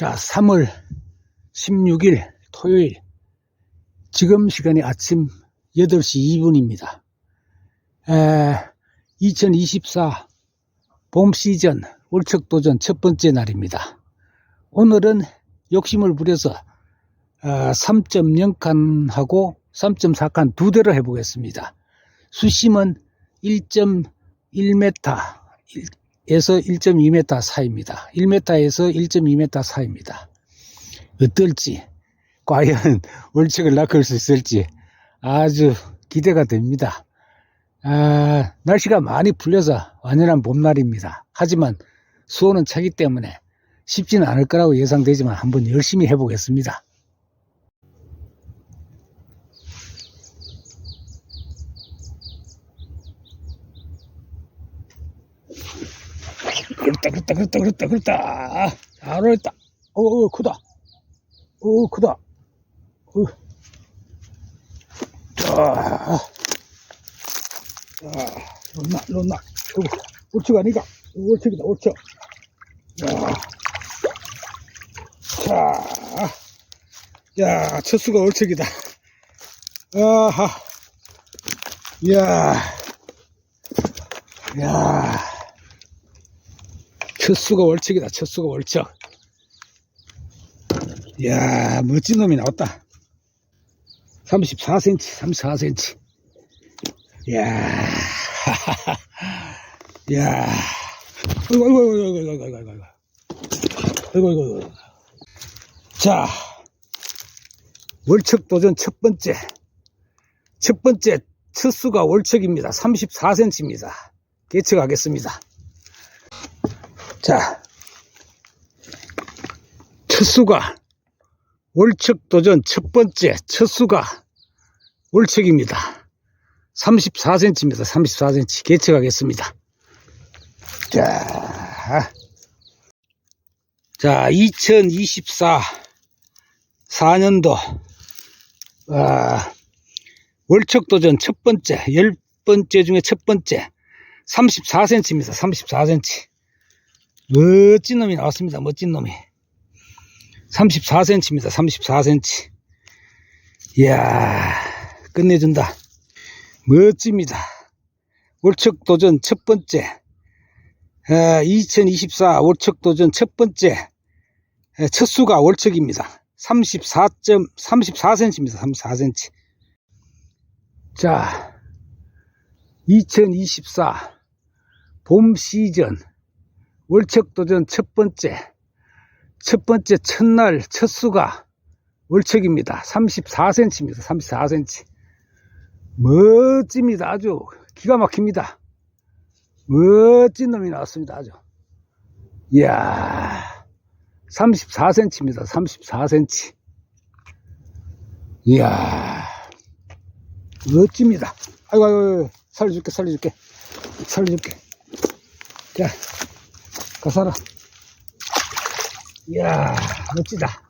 자, 3월 16일 토요일. 지금 시간이 아침 8시 2분입니다. 에, 2024 봄 시즌 월척도전 첫 번째 날입니다. 오늘은 욕심을 부려서 3.0칸하고 3.4칸 두 대로 해보겠습니다. 수심은 1.1m 에서 1.2m 사이입니다. 1m에서 1.2m 사이입니다. 어떨지, 과연 월척을 낚을 수 있을지 아주 기대가 됩니다. 아, 날씨가 많이 풀려서 완연한 봄날입니다. 하지만 수온은 차기 때문에 쉽지는 않을 거라고 예상되지만 한번 열심히 해보겠습니다. 그렇다, 그렇다, 그렇다, 그렇다, 그렇다. 잘 올렸다. 어, 어, 크다. 어, 크다. 어. 자, 자, 놓나, 놓나. 어, 월척 아니가? 월척이다, 월척. 자, 자, 야, 첫 수가 월척이다. 아하, 야, 야. 첫 수가 월척이다, 첫 수가 월척. 이야, 멋진 놈이 나왔다. 34cm, 34cm. 이야, 이야. 아이고, 아이고, 아이고, 아이고, 아이고, 아이고, 아이고. 아이고, 아이고. 자, 월척 도전 첫 번째. 첫 번째 첫 수가 월척입니다. 34cm입니다. 개척하겠습니다. 자, 첫 수가 월척 도전 첫 번째 첫 수가 월척입니다. 34cm입니다. 34cm 개척하겠습니다. 자, 자, 2024 4년도 아, 월척 도전 첫 번째 열 번째 중에 첫 번째 34cm입니다. 34cm. 멋진 놈이 나왔습니다. 멋진 놈이. 34cm입니다. 34cm. 이야, 끝내준다. 멋집니다. 월척 도전 첫 번째. 아, 2024 월척 도전 첫 번째. 에, 첫 수가 월척입니다. 34. 34cm입니다. 34cm. 자, 2024 봄 시즌 월척 도전 첫 번째, 첫 번째 첫날 첫 수가 월척입니다. 34cm입니다. 34cm. 멋집니다. 아주 기가 막힙니다. 멋진 놈이 나왔습니다. 아주. 이야, 34cm입니다. 34cm. 이야, 멋집니다. 아이고, 아이고, 살려줄게, 살려줄게. 살려줄게. 자, 가사라. 이야, 멋지다.